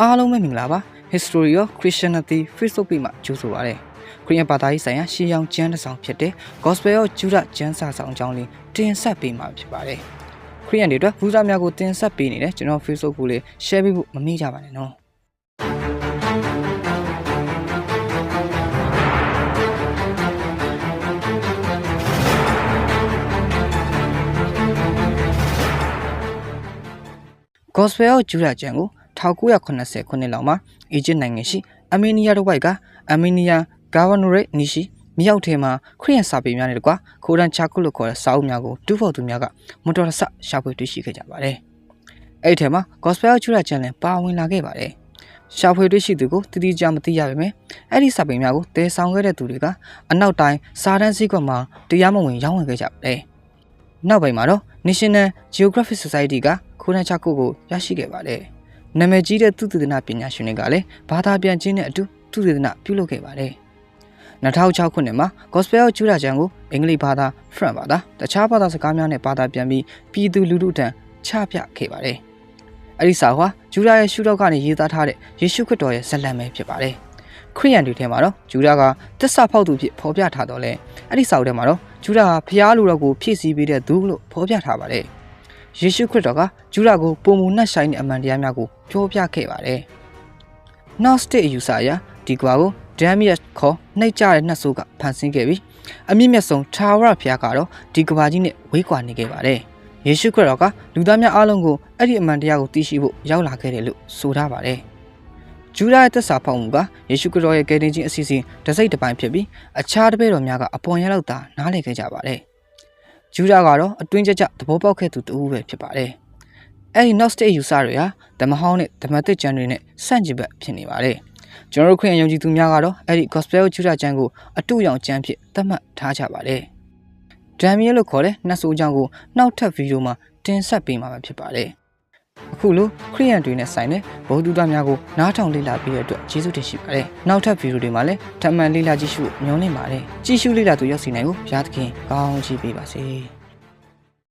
အားလုံးပဲမင်္ဂလာပါ History of Christianity Facebook page မှာကြိုဆိုပါရစေခရစ်ယာန်ဘာသာရေးဆိုင်ရာရှေးရောင်ကျမ်းတစ်စောင်ဖြစ်တဲ့ Gospel of Judah ကျမ်းစာဆောင်အကြောင်းလေးတင်ဆက်ပေးမှာဖြစ်ပါတယ်ခရစ်ယာန်တွေအတွက်ဘူဇာများကိုတင်ဆက်ပေးနေတယ်ကျွန်တော် Facebook ကိုလည်း share ပေးဖို့မမေ့ကြပါနဲ့နော် Gospel of Judah ကျမ်းကို 1980ခုနှစ်လောက်မှာအီဂျစ်နိုင်ငံရှိအမေနီးယားတစ်ဝိုက်ကအမေနီးယားဂါဗာနိုရိတ်နီရှိမြောက်ထဲမှာခရစ်ယာန်စာပေများနဲ့တကွာခိုရန်ချာကုလို့ခေါ်တဲ့စာအုပ်များကိုတူဖို့သူများကမတော်တဆရှာဖွေတွေ့ရှိခဲ့ကြပါတယ်။အဲ့ဒီထဲမှာ Gospel of Judah ကျမ်းလည်းပါဝင်လာခဲ့ပါတယ်။ရှာဖွေတွေ့ရှိသူကိုတတိကြမသိရပါပဲ။အဲ့ဒီစာပေများကိုတည်ဆောင်ခဲ့တဲ့သူတွေကအနောက်တိုင်းစာတန်းစည်းကွက်မှာတရားမဝင်ရောင်းဝယ်ခဲ့ကြပါတယ်။နောက်ပိုင်းမှာတော့ National Geographic Society ကခိုရန်ချာကုကိုရရှိခဲ့ပါတယ်။ နာမည်ကြီးတဲ့သုတေသနပညာရှင်တွေကလည်းဘာသာပြန်ခြင်းနဲ့အတူသုတေသနပြုလုပ်ခဲ့ပါတယ်။2006ခုနှစ်မှာ Gospel of Judah ကျမ်းကိုအင်္ဂလိပ်ဘာသာ French ဘာသာတခြားဘာသာစကားများနဲ့ဘာသာပြန်ပြီးပြည်သူလူထုထံချပြခဲ့ပါတယ်။အဲဒီစာဟာဂျူဒာရဲ့ရှုထောင့်ကနေရေးသားထားတဲ့ယေရှုခရစ်တော်ရဲ့ဇာတ်လမ်းပဲဖြစ်ပါတယ်။ခရိယန်တွေထဲမှာတော့ဂျူဒာကသစ္စာဖောက်သူဖြစ်ဖော်ပြထားတော့လဲအဲ့ဒီစာအုပ်ထဲမှာတော့ဂျူဒာဟာဖျားလူတော်ကိုဖြည့်ဆည်းပေးတဲ့သူလို့ဖော်ပြထားပါတယ်။ယေရှုခရစ်တော်ကဂျူဒာကိုပုံမူနှက်ဆိုင်တဲ့အမှန်တရားများကို ပြောပြခဲ့ပါတယ်။ Gnostic အယူဆအရဒီကွာကို Damius ခေါ်နှိပ်ကြတဲ့နှက်ဆိုးကဖန်ဆင်းခဲ့ပြီးအမြင့်မြတ်ဆုံးထာဝရဘုရားကတော့ဒီကဘာကြီးနဲ့ဝေးကွာနေခဲ့ပါတယ်။ယေရှုခရစ်တော်ကလူသားများအားလုံးကိုအဲ့ဒီအမှန်တရားကိုသိရှိဖို့ရောက်လာခဲ့တယ်လို့ဆိုထားပါတယ်။ဂျူဒာရဲ့သက်စာဖောက်မှုကယေရှုခရစ်တော်ရဲ့ကယ်တင်ခြင်းအစီအစဉ်တစ်စိတ်တစ်ပိုင်းဖြစ်ပြီးအခြားတပည့်တော်များကအပေါ်ရလောက်သာနားလည်ခဲ့ကြပါတယ်။ဂျူဒာကတော့အတွင်းကျကျသဘောပေါက်ခဲ့သူတူပဲဖြစ်ပါတယ်။ အဲ့ဒီ Gnostic ယူဆတွေဟာဓမ္မဟောင်းနဲ့ဓမ္မသစ်ကျမ်းတွေနဲ့ဆန့်ကျင်ဘက်ဖြစ်နေပါတယ်။ကျွန်တော်တို့ခရစ်ယာန်ယုံကြည်သူများကတော့အဲ့ဒီ Gospel ဂျူဒာကျမ်းကိုအတူရောင်ကျမ်းဖြစ်သတ်မှတ်ထားကြပါတယ်။ Damiel လို့ခေါ်တဲ့နှက်ဆိုးကျမ်းကိုနောက်ထပ်ဗီဒီယိုမှာတင်ဆက်ပေးမှာဖြစ်ပါတယ်။အခုလိုခရိယန်တွေနဲ့ဆိုင်တဲ့ဗုဒ္ဓသားများကိုနားထောင်လေ့လာပြီးတဲ့အတွက်ကျေးဇူးတင်ရှိပါတယ်။နောက်ထပ်ဗီဒီယိုတွေမှာလည်းဓမ္မလေ့လာကြည့်ရှုမျှော်လင့်ပါတယ်။ကြည့်ရှုလေ့လာသူရောက်စီနိုင်ကိုဘုရားသခင်ကောင်းချီးပေးပါစေ။